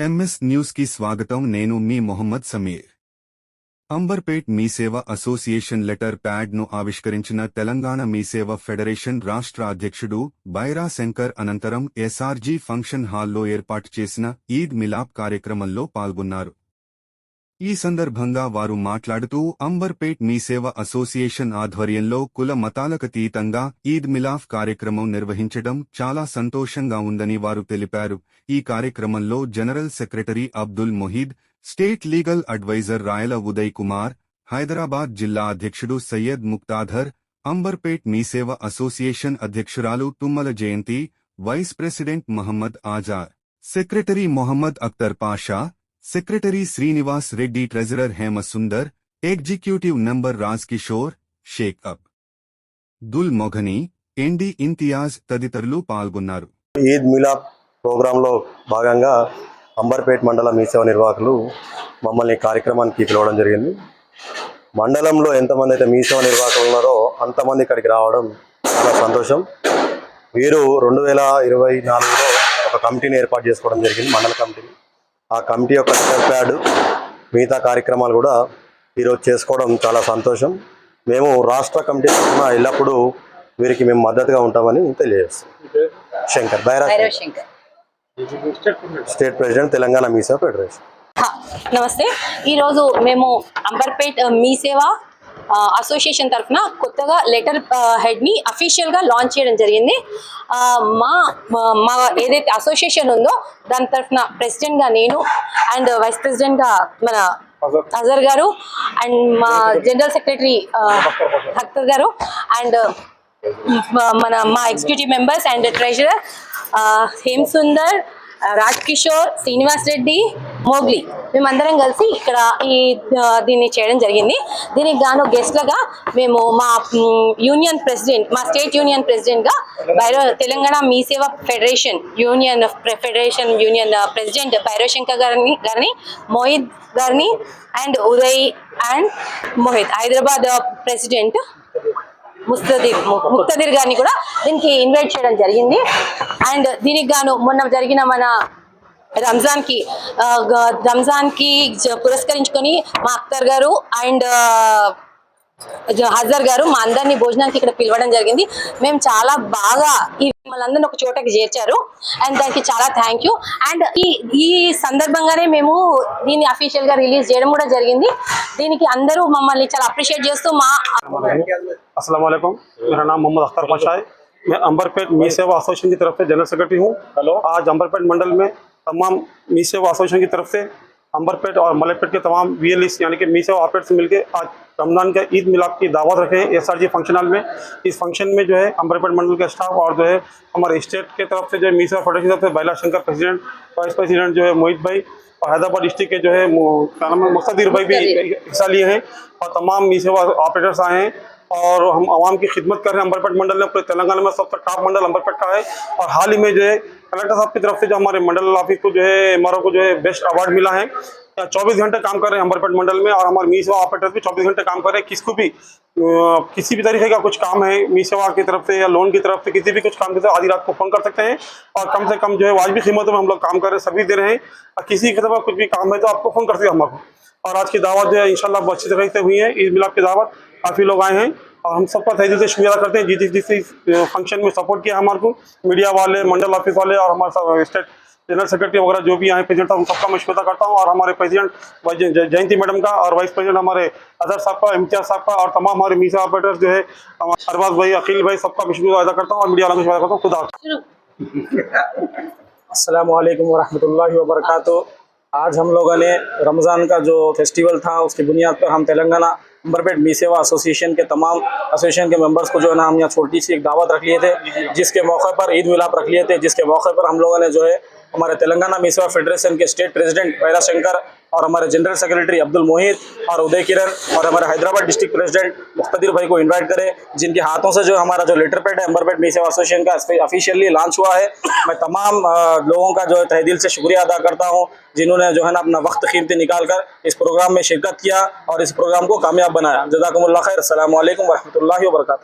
MS న్యూస్కి స్వాగతం. నేను మీ మొహమ్మద్ సమీర్. అంబర్పేట్ మీసేవ అసోసియేషన్ లెటర్ ప్యాడ్ను ఆవిష్కరించిన తెలంగాణ మీసేవ ఫెడరేషన్ రాష్ట్ర అధ్యక్షుడు బైరా శంకర్ అనంతరం ఎస్ఆర్జీ ఫంక్షన్ హాల్లో ఏర్పాటు చేసిన ఈద్ మిలాప్ కార్యక్రమంలో పాల్గొన్నారు. ఈ సందర్భంగా వారు మాట్లాడుతూ అంబర్పేట్ మీసేవ అసోసియేషన్ ఆధ్వర్యంలో కుల మతాలకతీతంగా ఈద్ మిలాఫ్ కార్యక్రమం నిర్వహించడం చాలా సంతోషంగా ఉందని వారు తెలిపారు. ఈ కార్యక్రమంలో general secretary Abdul Mohid state legal advisor Rayala Uday Kumar Hyderabad జిల్లా అధ్యక్షుడు సయ్యద్ ముక్తాధర్ అంబర్పేట్ మీసేవ అసోసియేషన్ అధ్యక్షురాలు Tummala Jayanthi vice president Mohammed Azhar secretary Mohammed Akhtar Pasha secretary Srinivas Reddy treasurer Hemasundar executive number Raj Kishore Sheikh Abdul మొఘని ఎండి ఇంతియాజ్ తదితరులు పాల్గొన్నారు. ఈద్ మిలాప్ ప్రోగ్రాంలో భాగంగా అంబర్పేట్ మండల మీసేవ నిర్వాహకులు మమ్మల్ని కార్యక్రమానికి పిలవడం జరిగింది. మండలంలో ఎంతమంది అయితే మీసేవ నిర్వాహకులు ఉన్నారో అంతమంది ఇక్కడికి రావడం చాలా సంతోషం. వీరు రెండు వేల ఇరవై నాలుగులో ఒక కమిటీని ఏర్పాటు చేసుకోవడం జరిగింది మండల కమిటీని. ఆ కమిటీ యొక్క ప్యాడ్ మిగతా కార్యక్రమాలు కూడా ఈరోజు చేసుకోవడం చాలా సంతోషం. మేము రాష్ట్ర కమిటీ తరఫున ఎల్లప్పుడూ వీరికి మేము మద్దతుగా ఉంటామని తెలియజేస్తాం Shankar Baira Bhairav Shankar. State president Telangana మీసా federation. నమస్తే. ఈరోజు మేము అంబర్పేట్ మీ సేవ అసోసియేషన్ తరఫున కొత్తగా లెటర్ హెడ్ని అఫీషియల్గా లాంచ్ చేయడం జరిగింది. మా మా- ఏదైతే అసోసియేషన్ ఉందో దాని తరఫున ప్రెసిడెంట్గా నేను అండ్ వైస్ ప్రెసిడెంట్గా మన అజర్ గారు అండ్ మా జనరల్ సెక్రటరీ అఖ్తర్ గారు అండ్ మన మా executive members and treasurer Hem Sundar Raj Kishore Srinivas Reddy Mowgli మేమందరం కలిసి ఇక్కడ ఈ దీన్ని చేయడం జరిగింది. దీనికి గాను గెస్ట్లుగా మేము మా యూనియన్ ప్రెసిడెంట్ మా స్టేట్ యూనియన్ ప్రెసిడెంట్గా Bhairava Telangana Meeseva federation union federation union president Bhairavashankar గారిని గారిని మోహిత్ గారిని and Uday and Mohit Hyderabad president Mustadir Muktadir గారిని కూడా దీనికి ఇన్వైట్ చేయడం జరిగింది. అండ్ దీనికి గాను మొన్న జరిగిన మన రంజాన్ కి ఆ, గ- రంజాన్ కి జ- పురస్కరించుకొని మా అఖ్తర్ గారు అండ్ హజర్ గారు మా అందరినీ భోజనానికి ఇక్కడ పిలవడం జరిగింది మేము చాలా బాగా ఈ మనందరిని ఒక చోటకి చేర్చారు అండ్ దానికి చాలా థ్యాంక్ యూ అండ్ ఈ ఈ సందర్భంగానే మేము దీన్ని అఫీషియల్ గా రిలీజ్ చేయడం కూడా జరిగింది దీనికి అందరూ మమ్మల్ని చాలా అప్రిషియేట్ చేస్తూ మా अस्सलाम वालेकुम मेरा नाम मोहम्मद अख्तर पाशा है मैं अंबरपेट मी सेवा एसोसिएशन की तरफ से जनरल सेक्रेटरी हूँ हेलो आज अंबरपेट मंडल में तमाम मी सेवा एसोसिएशन की तरफ़ से अंबरपेट और मलेपेट के तमाम वी यानी कि मी सेवा ऑपरेट से मिलकर आज रमज़ान का ईद मिलाप की दावत रखे हैं एस फ़ंक्शन हॉल में। इस फ़ंक्शन में जो है अंबरपेट मंडल के स्टाफ और जो है हमारे स्टेट के तरफ़ से जो है मी सेवा फेडरेशन की तरफ़ से बैला शंकर प्रेसिडेंट वाइस प्रेसिडेंट जो है मोहित भाई और हैदराबाद डिस्ट्रिक्ट के जो है क्या नाम है भाई भी हिस्सा लिए हैं। और तमाम मी सेवा ऑपरेटर्स आए हैं। और हम आवाम की खिदमत कर रहे हैं। अंबरपेट मंडल में पूरे तेलंगाना में सबसे टॉप मंडल अंबरपेट का है। और हाल ही में जो है, कलेक्टर साहब की तरफ़ से जो हमारे मंडल ऑफ़िस को जो है, हमारा को जो है बेस्ट अवार्ड मिला है। चौबीस घंटे काम कर रहे हैं अंबरपेट मंडल में। और हमारे मी सेवा ऑपरेटर्स भी चौबीस घंटे काम कर रहे हैं। किसको भी किसी भी तरीके का कुछ काम है मी सेवा की तरफ़ से या लोन की तरफ़ से किसी भी कुछ काम के साथ आधी रात को फ़ोन कर सकते हैं। और कम से कम जो है, वाजबी कीमतों में हम लोग काम कर रहे हैं सर्विस दे रहे हैं। और किसी का कुछ भी काम है तो आपको फ़ोन कर सकते हैं हमारे और आज की दावत जो है, इंशाल्लाह बहुत अच्छी तरह से हुई है। ईद मिलाप की दावत। काफ़ी लोग आए हैं और हम सबका तहे दिल से शुक्रिया अदा करते हैं। जिस जिस जिस फ़ंक्शन में सपोर्ट किया हमारे को मीडिया वाले मंडल ऑफ़िस वाले और हमारे स्टेट जनरल सेक्रेटरी वगैरह जो भी प्रेसिडेंट साहब उन सबका मैं शुक्रिया करता हूँ। और हमारे प्रेसिडेंट जय- जयंती मैडम का और वाइस प्रेसिडेंट हमारे अजहर साहब का इम्तियाज़ साहब का और तमाम हमारे मीसा ऑपरेटर जो है हमारे अरबाज भाई अकील भाई सबका मैं शुक्रिया अदा करता हूँ और मीडिया वालों का शुक्रिया करता हूँ। खुदा। अस्सलाम वालेकुम वरहमतुल्लाहि आज हम लोगों ने रमज़ान का जो फेस्टिवल था उसकी बुनियाद पर हम तेलंगाना अंबरपेट मी सेवा एसोसिएशन के तमाम एसोसिएशन के मेंबर्स को जो है ना हम यहाँ छोटी सी एक दावत रख लिए थे जिसके मौके पर ईद मिलाप रख लिए थे जिसके मौके पर हम लोगों ने जो है हमारे तेलंगाना मी सेवा फेडरेशन के स्टेट प्रेसिडेंट बैरा शंकर और हमारे जनरल सेक्रेटरी अब्दुल मोहित और उदय किरण और हमारे हैदराबाद डिस्ट्रिक्ट प्रेसिडेंट मुख्तदिर भाई को इनवाइट करें, जिनके हाथों से जो हमारा जो लेटर पैड है, अंबरपेट मी सेवा एसोसिएशन का ऑफिशियली लॉन्च हुआ है। मैं तमाम लोगों का जो है तहे दिल से शुक्रिया अदा करता हूँ, जिन्होंने जो है ना अपना वक्त कीमती निकाल कर इस प्रोग्राम में शिरकत किया और इस प्रोग्राम को कामयाब बनाया। जजाकमुल्ला खैर। असल वरहमल वर्क